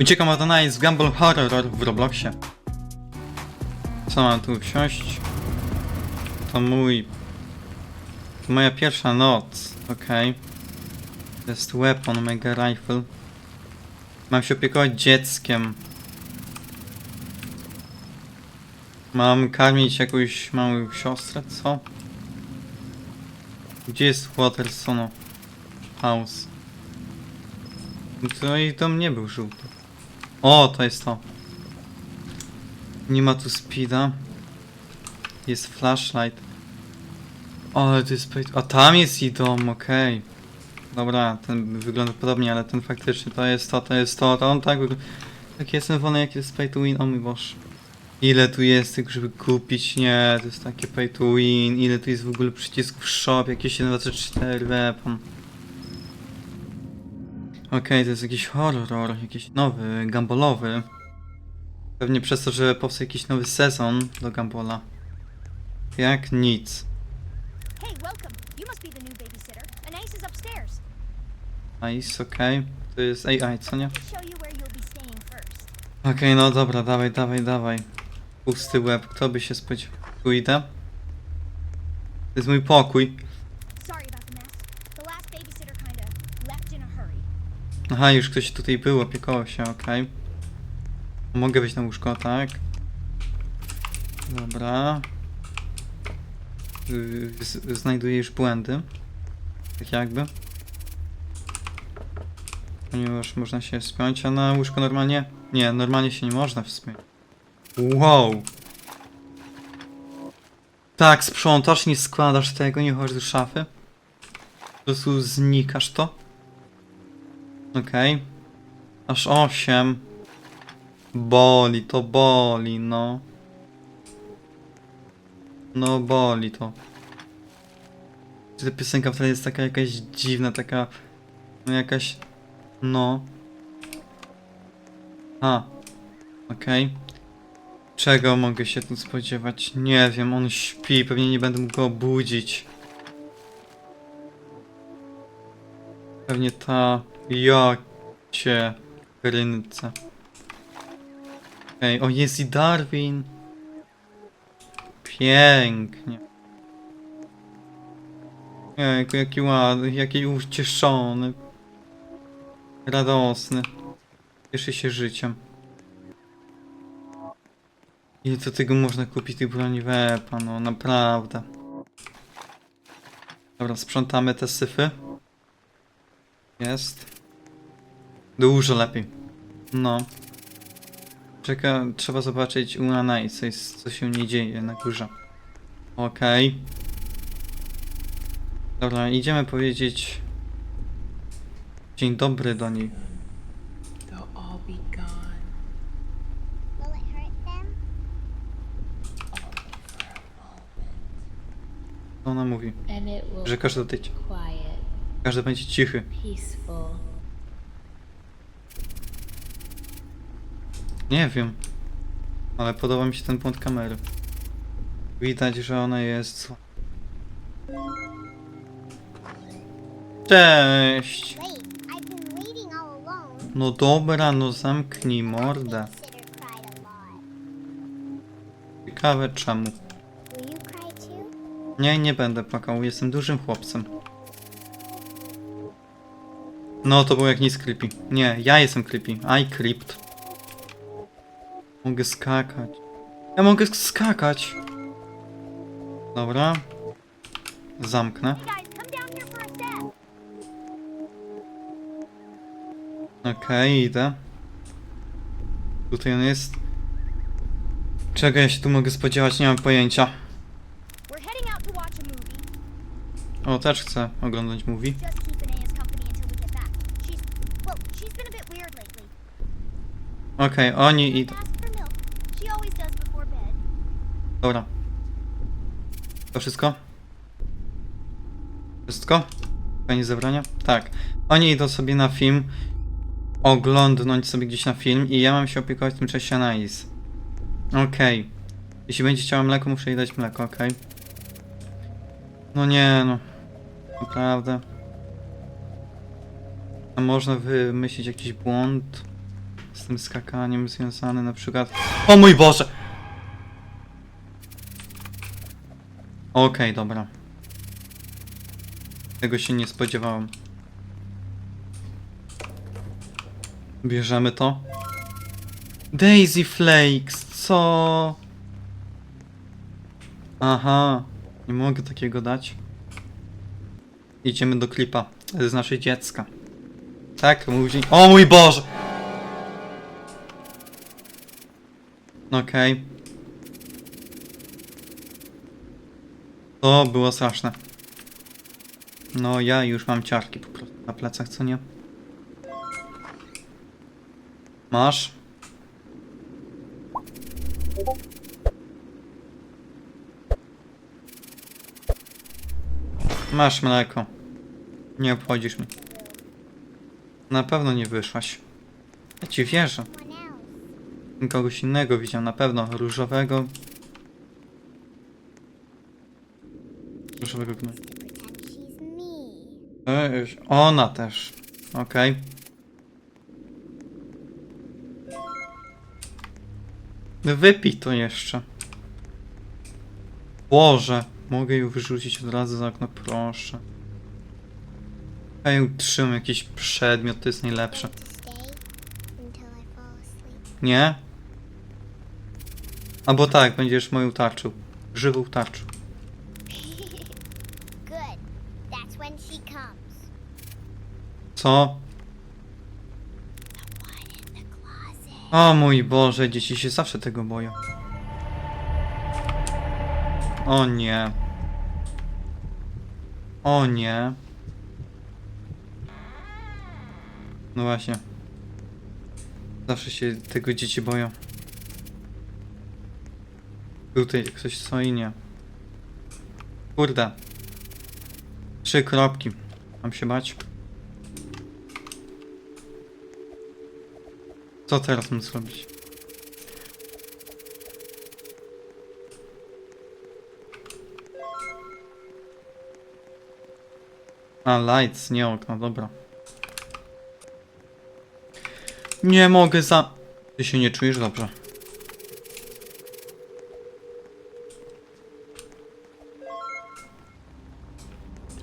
Uciekam od w Gumball Horror w Robloxie. Co mam tu wsiąść? To mój... To moja pierwsza noc, okej. To jest weapon, mega rifle. Mam się opiekować dzieckiem. Mam karmić jakąś małą siostrę, co? Gdzie jest Watersono? House. To i dom nie był żółty. O, to jest to. Nie ma tu speeda. Jest flashlight. O, ale to jest... A tam jest i dom, okej. Dobra, ten wygląda podobnie, ale ten faktycznie to jest to, to jest to, to on tak wygląda. Jak jestem wolny, jak jest pay to win, o mój Boże. Ile tu jest tych, żeby kupić? Nie, to jest takie pay to win. Ile tu jest w ogóle przycisków shop, jakieś 1, 2, 3, 4, weapon. Okej, to jest jakiś horror, jakiś nowy, gambolowy. Pewnie przez to, że powstał jakiś nowy sezon do Gambola. Jak nic. Hey, welcome. You must be the new babysitter. Anais is upstairs. Nice, okej. To jest AI, co nie? Okej, no dobra, dawaj, dawaj, dawaj. Pusty łeb, kto by się spodziewał? Tu idę. To jest mój pokój. Aha, już ktoś tutaj był, opiekował się, okej. Mogę wejść na łóżko, tak? Dobra. Yy, z- Znajduję już błędy. Tak jakby. Ponieważ można się wspiąć, a na łóżko normalnie... Nie, normalnie się nie można wspiąć. Wow! Tak, sprzątasz, nie składasz tego, nie chodzisz do szafy. Po prostu znikasz to. Okej. Aż 8. Boli, to boli, no. No boli to. Ta piosenka wtedy jest taka jakaś dziwna, taka... No jakaś... No. A. Okej. Czego mogę się tu spodziewać? Nie wiem, on śpi, pewnie nie będę mógł go obudzić. Pewnie ta... Ja cię rynce. Okej, o jest i Darwin. Pięknie. Jejku, jaki ładny, jaki ucieszony. Radosny. Cieszy się życiem. Ile to tego można kupić tych broni wepa, no naprawdę. Dobra, sprzątamy te syfy. Jest. Dużo lepiej. No. Czeka, trzeba zobaczyć u Anai, co, jest, co się nie dzieje na górze. Okej. Dobra, idziemy powiedzieć... Dzień dobry do niej. Co ona mówi? Że każdy quiet, Każdy będzie cichy. Nie wiem. Ale podoba mi się ten punkt kamery. Widać, że ona jest... Cześć! No dobra, no zamknij mordę. Ciekawe czemu. Nie, nie będę płakał, jestem dużym chłopcem. No, to było jak nic creepy. Nie, ja jestem creepy. I creeped. Mogę skakać. Ja mogę sk- skakać. Dobra. Zamknę. Okej, idę. Tutaj on jest. Czego ja się tu mogę spodziewać? Nie mam pojęcia. O, też chcę oglądać movie. Just keep Anaya's company Dobra. To wszystko? Wszystko? Pani zabrania? Tak. Oni idą sobie na film. Oglądnąć sobie gdzieś na film i ja mam się opiekować w tym czasie Anais. Okej. Jeśli będzie chciała mleko, muszę jej dać mleko, okej? No nie no. Naprawdę. A można wymyślić jakiś błąd? z tym skakaniem związany na przykład. O mój Boże! Okej, dobra. Tego się nie spodziewałem. Bierzemy to. Daisy Flakes, co? Aha, nie mogę takiego dać. Idziemy do klipa z naszej dziecka. Tak, mówi. O mój Boże! Okej. To było straszne. No, ja już mam ciarki po prostu na plecach, co nie? Masz? Masz mleko. Nie obchodzisz mnie. Na pewno nie wyszłaś. Ja ci wierzę. Kogoś innego widział, na pewno. Różowego. She's me. Ej, Ona też. Okej. Wypij to jeszcze. Boże, mogę ją wyrzucić od razu za okno, proszę. Ja ją trzymam, jakiś przedmiot, to jest najlepsze. Nie? Albo tak, będziesz moją tarczą. Żywą tarczą. Co? O mój Boże, dzieci się zawsze tego boją. O nie. O nie. No właśnie. Zawsze się tego dzieci boją. Tutaj ktoś stoi, nie. Kurde. Trzy kropki. Mam się bać? Co teraz mam zrobić? A, lights, nie okno, dobra. Nie mogę za... Ty się nie czujesz dobrze.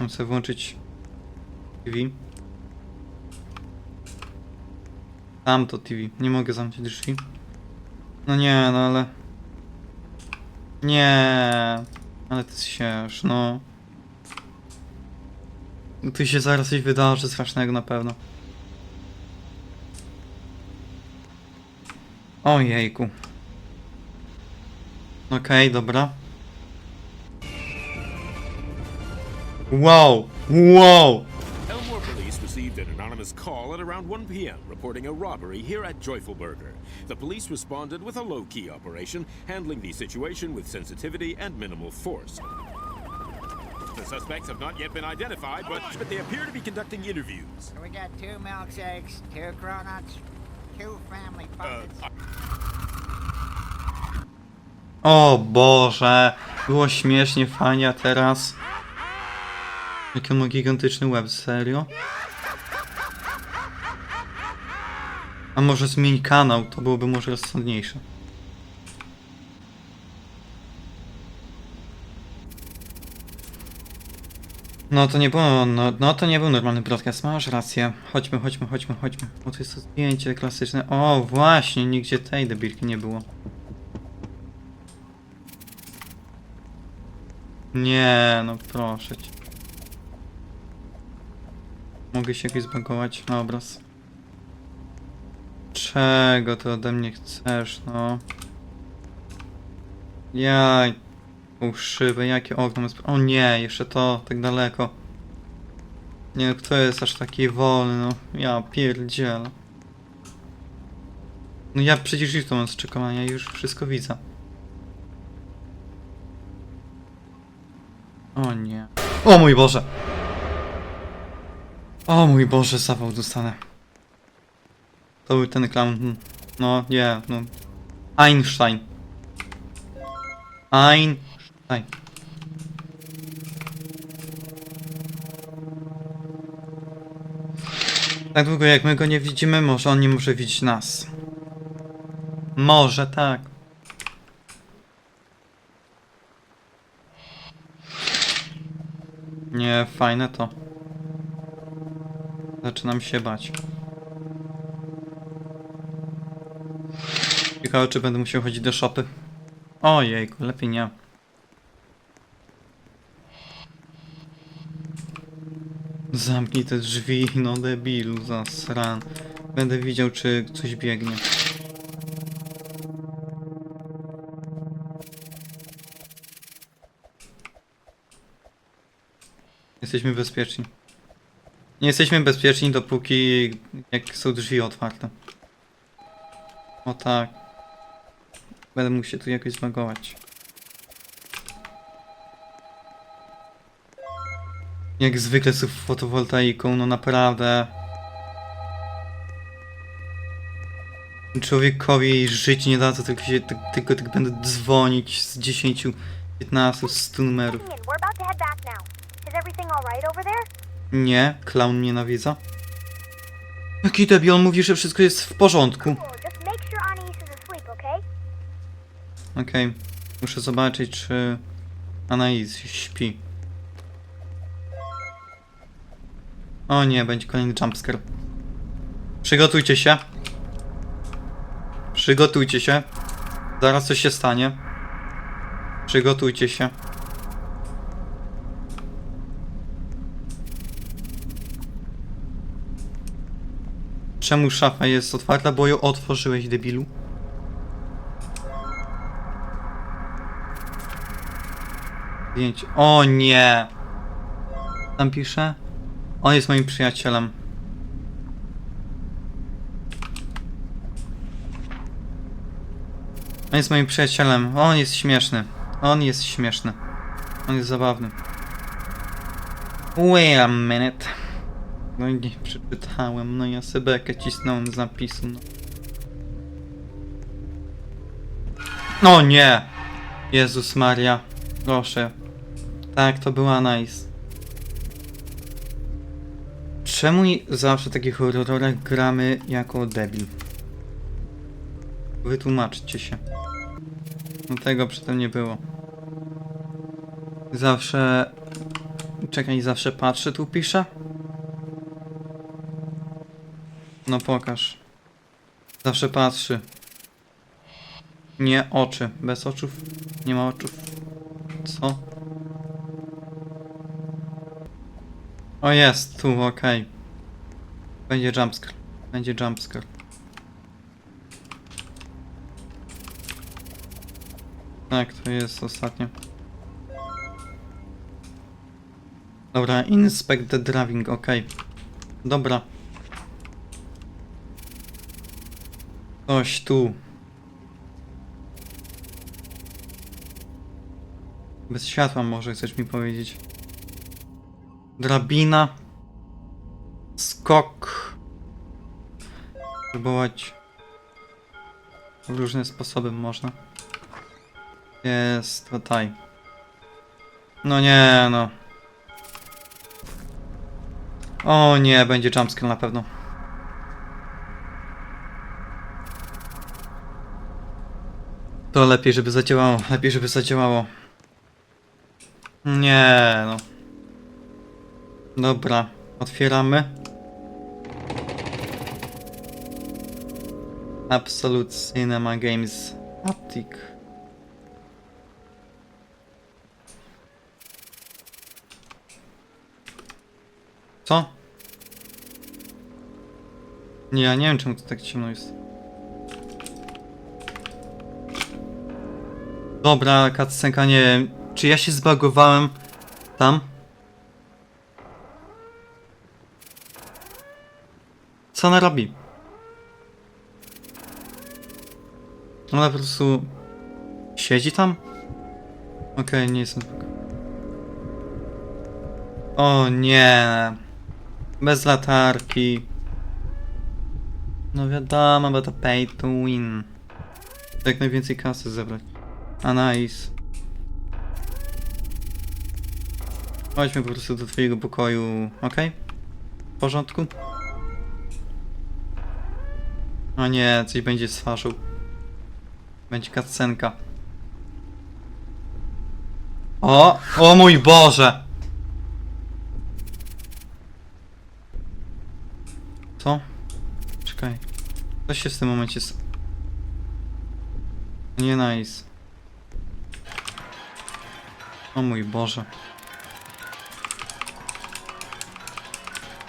Mam sobie włączyć TV. Tam to TV. Nie mogę zamknąć drzwi. No nie, no ale... Nie, ale ty sież, no. Tu się zaraz coś wydarzy strasznego na pewno. Ojejku. Okej, dobra. Wow! Wow! Call at around 1 p.m. reporting a robbery here at Joyful Burger. The police responded with a low key operation, handling the situation with sensitivity and minimal force. The suspects have not yet been identified, but, but they appear to be conducting interviews. We got two milkshakes, two cronuts, two family Uh, pockets. O Boże, było śmiesznie, fajnie, a teraz... Jaki on ma gigantyczny łeb, serio? A może zmień kanał, to byłoby może rozsądniejsze. No to nie było, no, no to nie był normalny broadcast, masz rację. Chodźmy, chodźmy, chodźmy, chodźmy. Bo to jest to zdjęcie klasyczne. O, właśnie, nigdzie tej debilki nie było. Nie, no proszę cię. Mogę się jakoś zbagować na obraz. Czego ty ode mnie chcesz, no? Jaj. Tą szybę, jakie okno jest... O nie, jeszcze to, tak daleko. Nie kto jest aż taki wolny, no? Ja pierdzielę. No ja przecież już to mam z czekowania, już wszystko widzę. O nie. O mój Boże! O mój Boże, zawał dostanę. To był ten clown. hmm. No, nie, no. Einstein. Einstein. Tak długo jak my go nie widzimy, może on nie może widzieć nas. Może tak. Nie, fajne to. Zaczynam się bać. Ciekawe, czy będę musiał chodzić do szopy. Ojejku, lepiej nie. Zamknij te drzwi, no debilu, zasran. Będę widział, czy coś biegnie. Jesteśmy bezpieczni. Nie jesteśmy bezpieczni, dopóki jak są drzwi otwarte. O tak. Będę mógł się tu jakoś zmagować. Jak zwykle z fotowoltaiką, no naprawdę. Człowiekowi żyć nie da, to tylko, się, ty- tylko tak będę dzwonić z 10, 15, 100 numerów. Nie, clown mnie nawiedza. Jaki debil, on mówi, że wszystko jest w porządku. Cool. Just make sure Anais is asleep, okay? Okej, muszę zobaczyć, czy Anais śpi. O nie, będzie kolejny jumpscare. Przygotujcie się. Przygotujcie się. Zaraz coś się stanie. Przygotujcie się. Czemu szafa jest otwarta? Bo ją otworzyłeś, debilu. Zdjęcie. O nie! Tam pisze? On jest moim przyjacielem. On jest moim przyjacielem. On jest śmieszny. On jest śmieszny. On jest zabawny. Wait a minute. No i nie przeczytałem. No ja sebekę cisnąłem z napisu. No. O nie! Jezus Maria. Proszę. Tak, to była nice. Czemu zawsze w takich horrorach gramy jako debil? Wytłumaczcie się. No tego przedtem nie było. Zawsze... Czekaj, zawsze patrzę, tu pisze? No pokaż. Zawsze patrzy. Nie oczy. Bez oczów? Nie ma oczów. Co? O jest, tu, okej. Będzie jumpscare. Będzie jumpscare. Tak, to jest ostatnie. Dobra, inspect the driving, okej. Dobra. Coś tu. Bez światła może chcesz mi powiedzieć. Drabina. Skok. Próbować. W różne sposoby można. Jest tutaj. No nie no. O nie, będzie jumpscare na pewno. To lepiej, żeby zadziałało. Lepiej, żeby zadziałało. Nie no. Dobra, otwieramy. Absolute Cinema Games Optic. Co? Nie, ja nie wiem czemu to tak ciemno jest. Dobra, cutscenka, nie wiem. Czy ja się zbagowałem tam? Co ona robi? Ona po prostu siedzi tam? Okej, nie jestem. O nie. Bez latarki. No wiadomo, bo to pay to win. Jak najwięcej kasy zebrać. A nice. Chodźmy po prostu do twojego pokoju, ok? W porządku? O nie, coś będzie z. Będzie cutscenka. O! O mój Boże! Co? Czekaj. Co się w tym momencie... s- Nie nice. O mój Boże.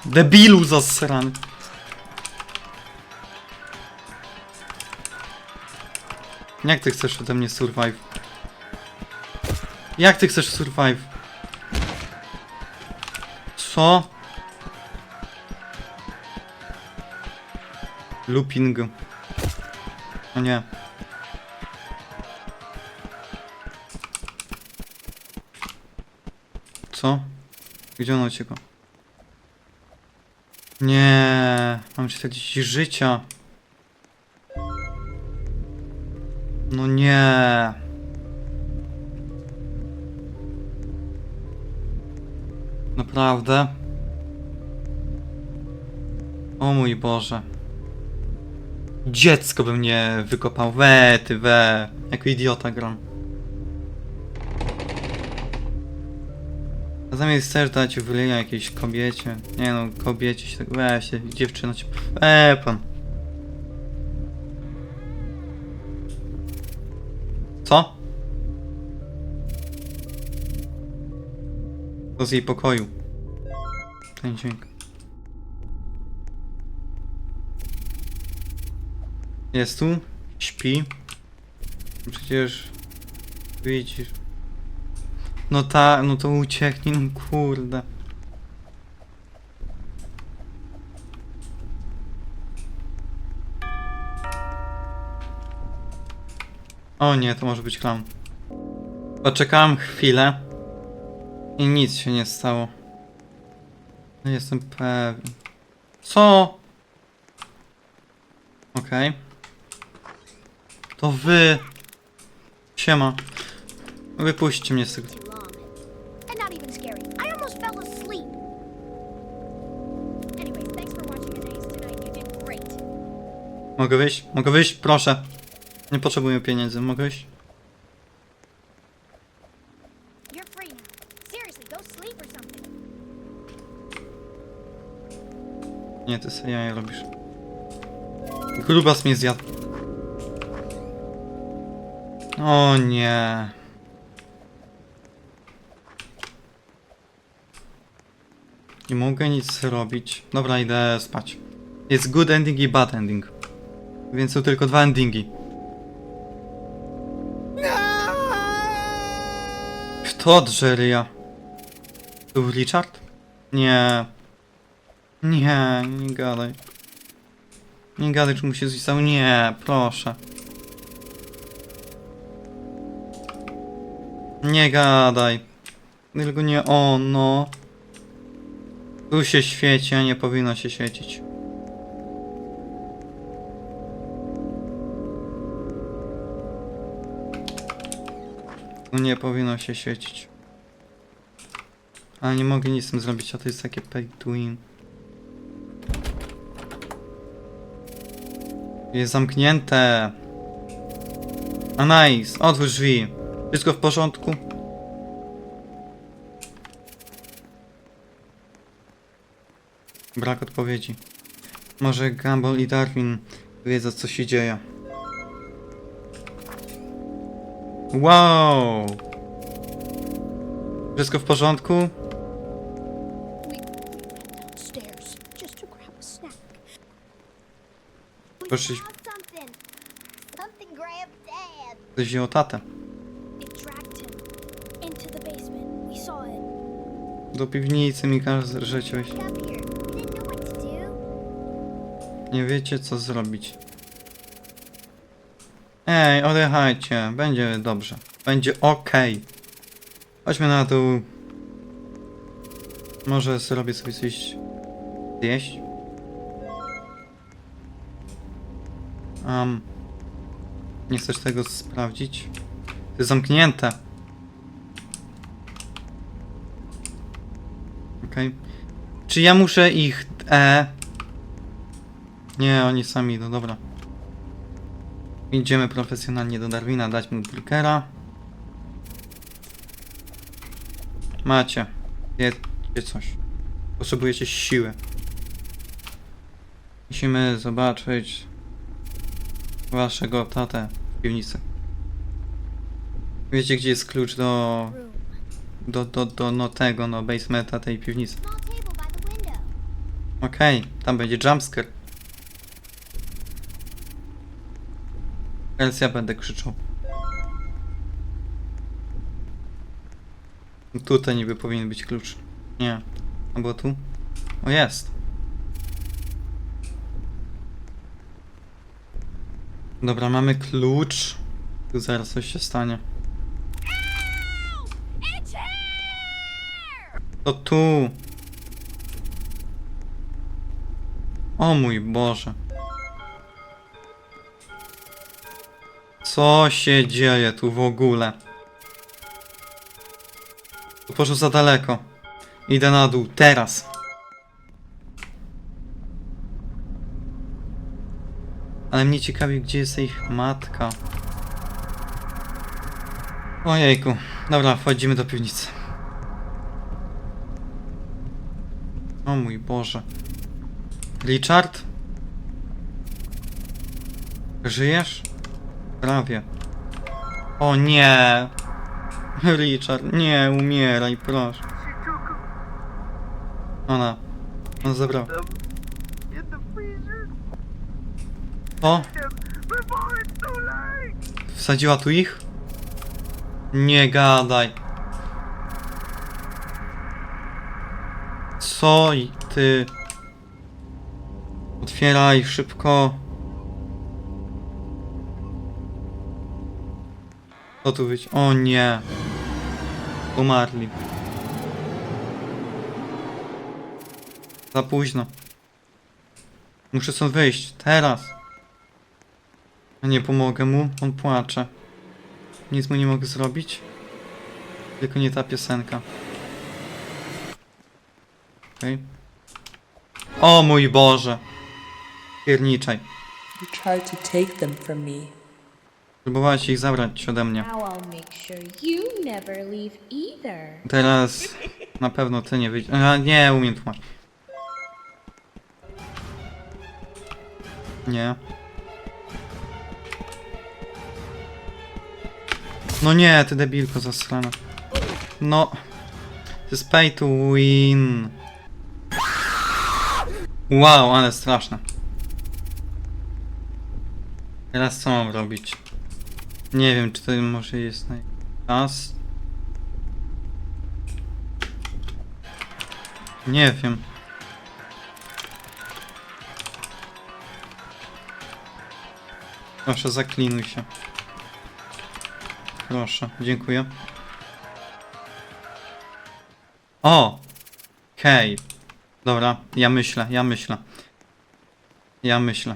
Debilu zasrany. Jak ty chcesz ode mnie survive? Jak ty chcesz survive? Co? Looping. O nie. Co? Gdzie on uciekł? Nie, mam 40 życia. No nie. Naprawdę? O mój Boże. Dziecko by mnie wykopał. We, ty we. Jako idiota gram. A zamiast chcesz dać wylienia jakiejś kobiecie. Nie no, kobiecie się tak weź, się, dziewczyno cię. Eee, pan. To z jej pokoju. Ten dźwięk. Jest tu? Śpi? Przecież... Widzisz... No ta, no to ucieknie, no kurde. O nie, to może być klam. Poczekałem chwilę i nic się nie stało. No Jestem pewien. Co? Okej. To wy. Siema. Wypuśćcie mnie z tego. Mogę wyjść? Mogę wyjść? Proszę. Nie potrzebuję pieniędzy. Mogę wyjść? Nie, ty sobie jaja robisz. Grubas mnie zjadł. O nie. Nie mogę nic zrobić. Dobra, idę spać. Jest good ending i bad ending. Więc są tylko dwa endingi. Kto drze ja? To był Richard? Nie. Nie, nie gadaj. Nie gadaj, czy mu się zwisał. Nie, proszę. Nie gadaj. Tylko nie on, no. Tu się świeci, a nie powinno się świecić. Tu nie powinno się świecić. Ale nie mogę nic z tym zrobić, a to jest takie pay to win. Jest zamknięte. Nice, otwórz drzwi. Wszystko w porządku? Brak odpowiedzi. Może Gumball i Darwin wiedzą co się dzieje. Wow! Wszystko w porządku? Proszę-. Ktoś wziął tatę. Do piwnicy mi każesz. Nie wiecie co zrobić. Ej, odjechajcie. Będzie dobrze. Będzie ok. Chodźmy na dół. Może zrobię sobie coś zjeść. Um, nie chcesz tego sprawdzić? To jest zamknięte. Okej. Czy ja muszę ich... E... Nie, oni sami idą, dobra. Idziemy profesjonalnie do Darwina, dać mu burgera. Macie. Jedzcie coś. Potrzebujecie siły. Musimy zobaczyć waszego tatę w piwnicy. Wiecie gdzie jest klucz do... Do, do, do no tego, no basementa tej piwnicy. Okej, tam będzie jumpscare. Teraz ja będę krzyczał. Tutaj niby powinien być klucz. Nie. Albo tu? O jest. Dobra, mamy klucz. Tu zaraz coś się stanie. To tu. O mój Boże. Co się dzieje tu w ogóle? Poszło za daleko. Idę na dół, teraz. Ale mnie ciekawi, gdzie jest ich matka. Ojejku. Dobra, wchodzimy do piwnicy. O mój Boże. Richard? Żyjesz? Prawie. O nie! Richard, nie umieraj, proszę. Ona. On zabrał. O! Wsadziła tu ich? Nie gadaj. Co i ty? Otwieraj szybko. Co tu być? O nie. Umarli. Za późno. Muszę stąd wyjść. Teraz. A nie pomogę mu. On płacze. Nic mu nie mogę zrobić. Tylko nie ta piosenka. Okej. O mój Boże! Pierniczaj. You tried to take them from me. Próbowałeś ich zabrać ode mnie. Now I'll make sure you never leave either. Teraz na pewno ty nie wyjdziesz. A nie, umiem tłumaczyć. Nie. No nie, ty debilko zasrana. No. To jest pay to win. Wow, ale straszne. Teraz co mam robić? Nie wiem, czy to może jest na czas. Nie wiem. Proszę, zaklinuj się. Proszę, dziękuję. O! Hej. Dobra, ja myślę, ja myślę. Ja myślę.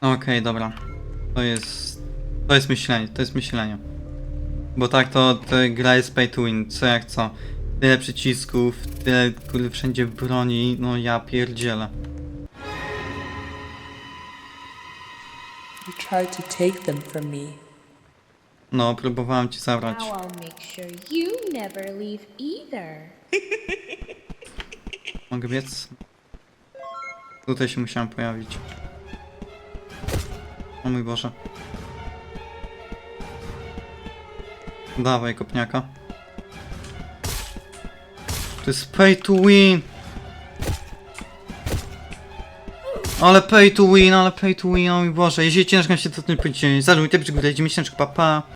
Okej, dobra. To jest... To jest myślenie, to jest myślenie. Bo tak to, to gra jest pay to win, co jak co. Tyle przycisków, tyle kurde wszędzie broni, no ja pierdzielę. Tried to take them from me. No, próbowałem ci zabrać. Now I'll make sure you never leave either. Mogę biec? Tutaj się musiałem pojawić. O mój Boże. Dawaj kopniaka. To jest pay to win! Ale pay to win, ale pay to win, o mój Boże. Jeśli ciężko się to nie powiedzieć, zarzućcie, przygotujcie miesięczek, papa. Pa.